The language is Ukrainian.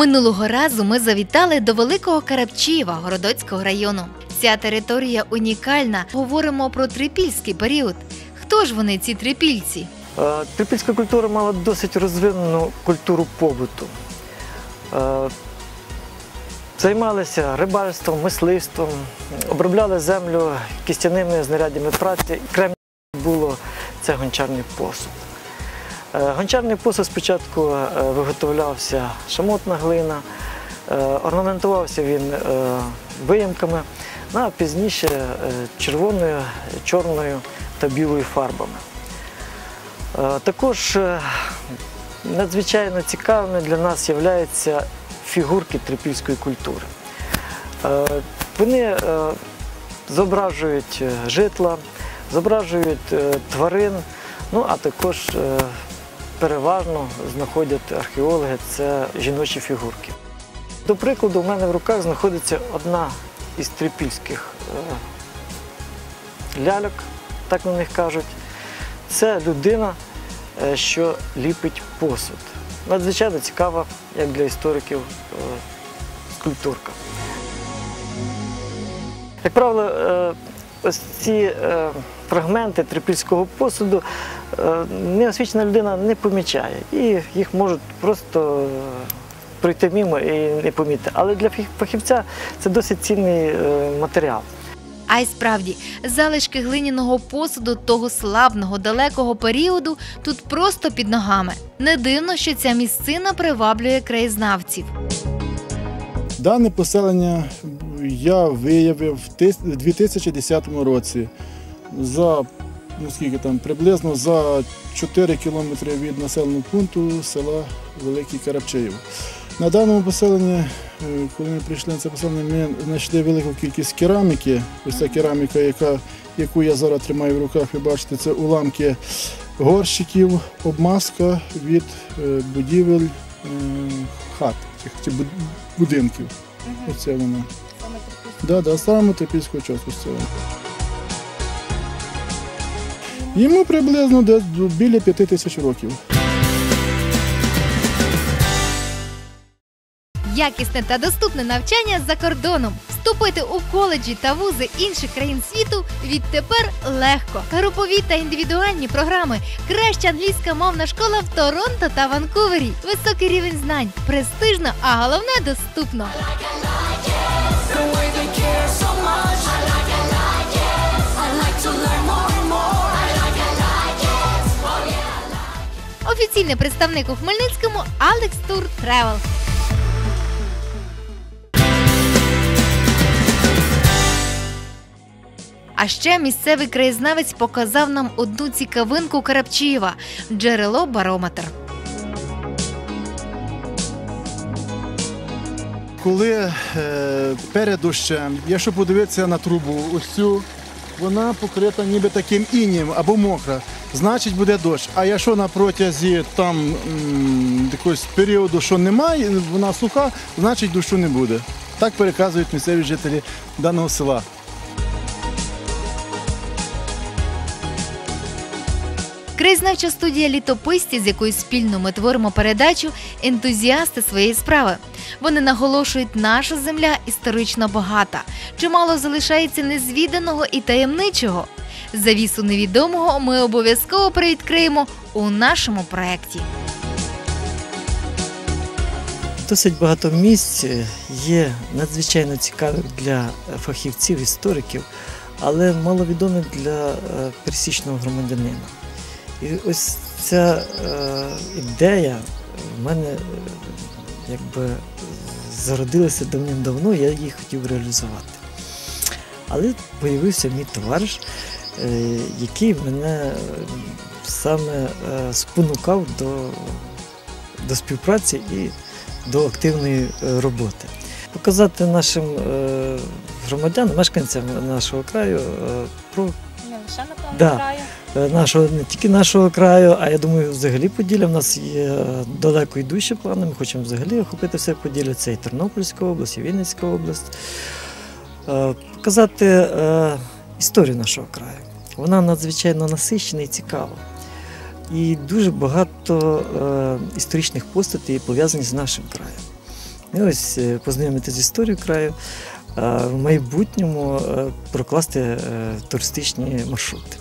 Минулого разу ми завітали до Великого Карабчіва Городоцького району. Ця територія унікальна. Говоримо про трипільський період. Хто ж вони, ці трипільці? Е, Трипільська культура мала досить розвинену культуру побуту. Е, Займалися рибальством, мисливством, обробляли землю кістяними знаряддями праці. Окремо було це гончарний посуд. Е, Гончарний посуд спочатку е, виготовлявся шамотна глина, е, орнаментувався він виямками, ну, а пізніше червоною, чорною та білою фарбами. Також надзвичайно цікавими для нас являються фігурки трипільської культури. Вони зображують житла, зображують тварин, ну а також переважно знаходять археологи це жіночі фігурки. До прикладу, у мене в руках знаходиться одна із трипільських е, ляльок, так на них кажуть. Це людина, е, що ліпить посуд. Надзвичайно цікава, як для істориків, е, скульптурка. Як правило, ось ці е, фрагменти трипільського посуду е, неосвічена людина не помічає. І їх можуть просто е, пройти мимо і не помітити. Але для фахівця це досить цінний е, матеріал. А й справді, залишки глиняного посуду того славного далекого періоду тут просто під ногами. Не дивно, що ця місцина приваблює краєзнавців. Дане поселення я виявив в 2010 році за ну скільки там приблизно за 4 кілометри від населеного пункту села Великий Карабчаїв. На даному поселенні, е, коли ми прийшли на це поселення, ми знайшли велику кількість кераміки. Ось ця кераміка, яка, яку я зараз тримаю в руках, ви бачите, це уламки горщиків, обмазка від е, будівель е, хат цих чи буд- Оце. Да, да, старому трипільського часу ось це воно. Йому приблизно десь біля п'яти тисяч років. Якісне та доступне навчання за кордоном. Вступити у коледжі та вузи інших країн світу відтепер легко. Групові та індивідуальні програми. Краща англійська мовна школа в Торонто та Ванкувері. Високий рівень знань, престижно, а головне доступно. Офіційний представник у Хмельницькому Алекс Тур Тревел. А ще місцевий краєзнавець показав нам одну цікавинку Карабчієва – джерело барометр. Коли е, перед дощем, якщо подивитися на трубу, ось цю, вона покрита ніби таким інням або мокра, значить буде дощ. А якщо на протязі там якогось періоду, що немає, вона суха, значить дощу не буде. Так переказують місцеві жителі даного села. Краєзнавча студія літописці, з якою спільно ми творимо передачу, ентузіасти своєї справи. Вони наголошують, наша земля історично багата. Чимало залишається незвіданого і таємничого. Завісу невідомого ми обов'язково привідкриємо у нашому проєкті. Досить багато місць є надзвичайно цікавих для фахівців, істориків, але маловідомих для е, пересічного громадянина. І ось ця е, ідея в мене е, якби зародилася давним-давно, я її хотів реалізувати. Але з'явився мій товариш, е, який мене е, саме е, спонукав до, до співпраці і до активної е, роботи. Показати нашим громадянам, мешканцям нашого краю е, про Не лише напевно Да. краю. е, нашого не тільки нашого краю, а я думаю, взагалі Поділля. В нас є е, далеко йдущі плани. Ми хочемо взагалі охопити все Поділля. Це і Тернопільська область, і Вінницька область. Показати історію нашого краю. Вона надзвичайно насичена і цікава. І дуже багато історичних постатей пов'язані з нашим краєм. І ось е, познайомитися з історією краю, а в майбутньому е, прокласти е, туристичні маршрути.